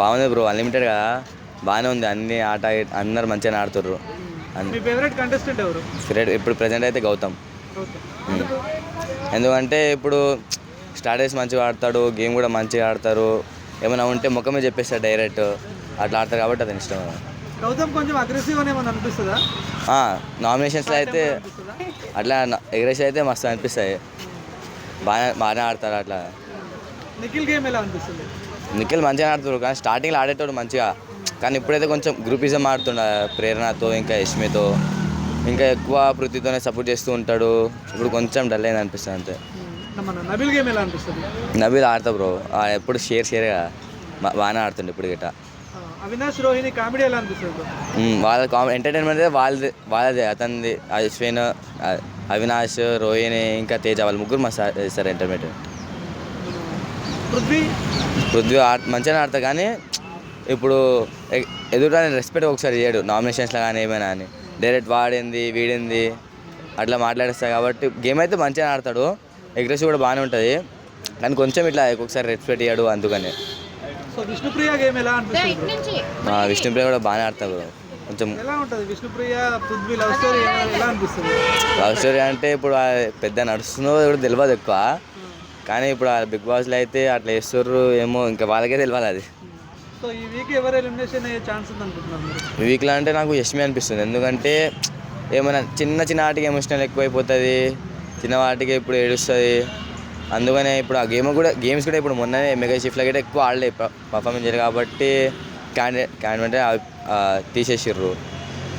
బాగుంది bro unlimited కదా. బాగానే ఉంది అన్ని ఆట అందరు మంచిగా ఆడుతుర్రు. ఫేవరెట్ ఇప్పుడు ప్రజెంట్ అయితే గౌతమ్. గౌతమ్. ఎందుకు? ఎందుకంటే ఇప్పుడు స్టార్టర్స్ మంచిగా ఆడతాడు గేమ్ కూడా మంచిగా ఆడతారు. ఏమైనా ఉంటే ముఖమే చెప్పేస్తాడు డైరెక్ట్ అట్లా ఆడతారు కాబట్టి అతని ఇష్టం గౌతమ్ కొంచెం అగ్రెసివ్ అని ఏమన్నా అనిపిస్తుందా? నామినేషన్స్లో అయితే అట్లా ఎగ్రెస్ అయితే మస్తు అనిపిస్తాయి. బాగా బాగానే ఆడతారు అట్లా. నిఖిల్ గేమ్ ఎలా అనిపిస్తుంది? నిఖిల్ మంచిగా ఆడుతారు కానీ స్టార్టింగ్లో ఆడేటోడు మంచిగా. కానీ ఇప్పుడైతే కొంచెం గ్రూపిజం ఆడుతుండ ప్రేరణతో ఇంకా యష్మితో. ఇంకా ఎక్కువ పృథ్వీతోనే సపోర్ట్ చేస్తూ ఉంటాడు. ఇప్పుడు కొంచెం డల్ అయింది అనిపిస్తుంది అంతే. నబిల్ గేమ్ ఎలా అనిపిస్తుంది? నబీల్ ఆడతా బ్రో ఎప్పుడు షేర్ షేర్గా బాగానే ఆడుతుండే ఇప్పుడు గిట్ట. అవినాష్ రోహిణి కామెడీ ఎలా అనిపిస్తుంది వాళ్ళ కామె ఎంటర్టైన్మెంట్ అయితే వాళ్ళది వాళ్ళదే. అతనిది అశ్విన్ అవినాష్ రోహిణి ఇంకా తేజ వాళ్ళు ముగ్గురు మస్తు సార్ ఎంటర్టైన్మెంట్ పృథ్వీ? పృథ్వీ ఆడ మంచిగానే ఆడతా కానీ ఇప్పుడు ఎ- ఎదుట రెస్పెక్ట్ ఒకసారి చేయడు నామినేషన్స్లో కానీ ఏమైనా అని. డైరెక్ట్ వాడింది వీడింది అట్లా మాట్లాడేస్తాయి కాబట్టి గేమ్ అయితే మంచిగా ఆడతాడు. అగ్రెసివ్ కూడా బాగానే ఉంటుంది. కానీ కొంచెం ఇట్లా ఒక్కొక్కసారి రెస్పెక్ట్ ఇయ్యాడు అందుకని. సో విష్ణుప్రియ గేమ్ ఎలా అనిపిస్తుంది bro? మా విష్ణుప్రియ కూడా బాగానే ఆడతాడు కొంచెం ఎలా ఉంటుంది? విష్ణుప్రియ పృథ్వీ లవ్ స్టోరీ ఎలా అనిపిస్తుంది? లవ్ స్టోరీ అంటే ఇప్పుడు పెద్ద నడుస్తుందో కూడా తెలియదు ఎక్కువ. కానీ ఇప్పుడు ఆ బిగ్ బాస్లో అయితే అట్లా వేస్తుర్రు ఏమో ఇంకా వాళ్ళకే తెలియాలి అది. సో ఈ వీక్ ఎవరు ఎలిమినేషన్ అయ్యే ఛాన్స్ ఉంది అనుకుంటున్నారు మీరు? ఈ వీక్లో అంటే నాకు యష్మి అనిపిస్తుంది. ఎందుకంటే ఏమైనా చిన్న చిన్న వాటికి ఎమోషనల్ ఎక్కువైపోతుంది. చిన్న వాటికి ఇప్పుడు ఏడుస్తుంది. అందుకనే ఇప్పుడు ఆ గేమ్ కూడా గేమ్స్ కూడా ఇప్పుడు మొన్ననే మెగా షిఫ్ట్లో కూడా ఎక్కువ ఆడలే పర్ఫార్మెన్స్ చేయరు కాబట్టి క్యాండిడేట్ క్యాండిడేట్ తీసేసిర్రు.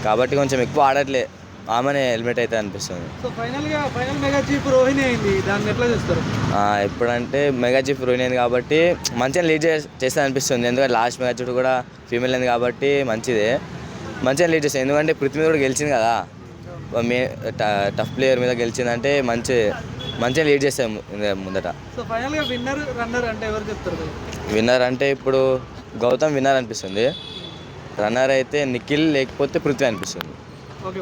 కాబట్టి కొంచెం ఎక్కువ ఆడట్లే. ఆమెనే హెల్మెట్ అయితే అనిపిస్తుంది. సో ఫైనల్గా ఫైనల్ మెగా చీఫ్ రోహిణి అయింది. దాన్ని ఎట్లా చూస్తారు? ఆ, ఎప్పుడంటే మెగా చీఫ్ రోయిన్ కాబట్టి మంచిగా లీడ్ చేస్తే అనిపిస్తుంది. ఎందుకంటే లాస్ట్ మెగా చీఫ్ కూడా ఫీమేల్ అయింది కాబట్టి మంచిదే. మంచిగా లీడ్ చేస్తుంది ఎందుకంటే పృథ్వీ కూడా గెలిచింది కదా. మే టఫ్ ప్లేయర్ మీద గెలిచిందంటే మంచి మంచిగా లీడ్ చేస్తాయి ము- ముందట. సో ఫైనల్గా విన్నర్ రన్నర్ అంటే ఎవరు చెప్తారు? భయ్? విన్నర్ అంటే ఇప్పుడు గౌతమ్ విన్నర్ అనిపిస్తుంది. రన్నర్ అయితే నిఖిల్ లేకపోతే పృథ్వీ అనిపిస్తుంది. ఓకే.